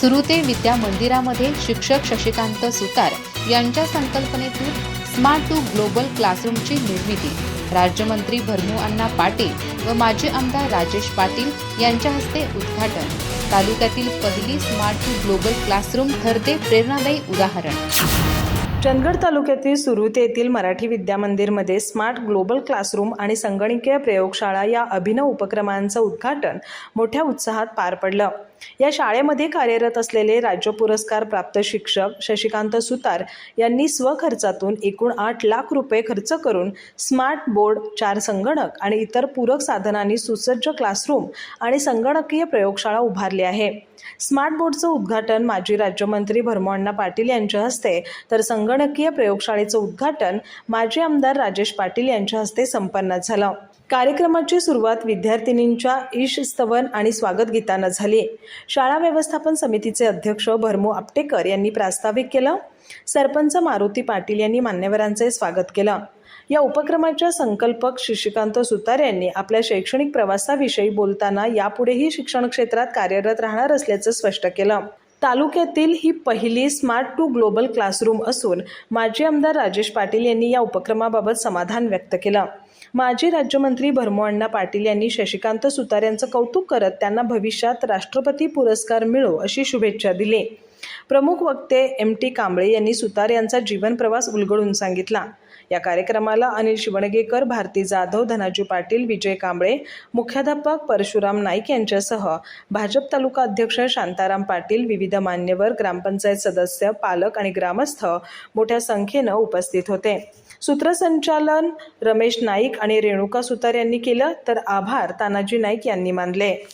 सुरुते विद्या मंदिरामध्ये शिक्षक शशिकांत सुतार यांच्या संकल्पनेतून स्मार्ट टू ग्लोबल क्लासरूमची निर्मिती. राज्यमंत्री भरमू अण्णा पाटील व माजी आमदार राजेश पाटील यांच्या हस्ते उद्घाटन. तालुक्यातील पहिली स्मार्ट टू ग्लोबल क्लासरूम ठरते प्रेरणादायी उदाहरण. चंदगड तालुक्यातील सुरुते येथील मराठी विद्यामंदिरमध्ये स्मार्ट ग्लोबल क्लासरूम आणि संगणकीय प्रयोगशाळा या अभिनव उपक्रमांचं उद्घाटन मोठ्या उत्साहात पार पडलं. या शाळेमध्ये कार्यरत असलेले राज्य पुरस्कार प्राप्त शिक्षक शशिकांत सुतार यांनी स्वखर्चातून एकूण आठ लाख रुपये खर्च करून स्मार्ट बोर्ड चार संगणक आणि इतर पूरक साधनांनी सुसज्ज क्लासरूम आणि संगणकीय प्रयोगशाळा उभारली आहे. स्मार्ट बोर्डचं उद्घाटन माजी राज्यमंत्री भरमोअण्णा पाटील यांच्या हस्ते तर संगणकीय प्रयोगशाळेचं उद्घाटन माजी आमदार राजेश पाटील यांच्या हस्ते संपन्न झालं. कार्यक्रमाची सुरुवात विद्यार्थिनींच्या ईश स्तवन आणि स्वागत गीतानं झाली. शाळा व्यवस्थापन समितीचे अध्यक्ष भरमो आपटेकर यांनी प्रास्ताविक केलं. सरपंच मारुती पाटील यांनी मान्यवरांचे स्वागत केलं. या उपक्रमाच्या संकल्पक शशिकांत सुतार यांनी आपल्या शैक्षणिक प्रवासाविषयी बोलताना यापुढेही शिक्षण क्षेत्रात कार्यरत राहणार असल्याचं स्पष्ट केलं. तालुक्यातील ही पहिली स्मार्ट टू ग्लोबल क्लासरूम असून माजी आमदार राजेश पाटील यांनी या उपक्रमाबाबत समाधान व्यक्त केलं. माजी राज्यमंत्री भरमोअण्णा पाटील यांनी शशिकांत सुतार यांचं कौतुक करत त्यांना भविष्यात राष्ट्रपती पुरस्कार मिळो अशी शुभेच्छा दिली. प्रमुख वक्ते एम टी कांबळे यांनी सुतार यांचा जीवनप्रवास उलगडून सांगितला. या कार्यक्रमाला अनिल शिवणगेकर भारती जाधव धनाजी पाटील विजय कांबळे मुख्याध्यापक परशुराम नाईक यांच्यासह भाजप तालुका अध्यक्ष शांताराम पाटील विविध मान्यवर ग्रामपंचायत सदस्य पालक आणि ग्रामस्थ मोठ्या संख्येनं उपस्थित होते. सूत्रसंचालन रमेश नाईक आणि रेणुका सुतार यांनी केलं तर आभार तानाजी नाईक यांनी मानले.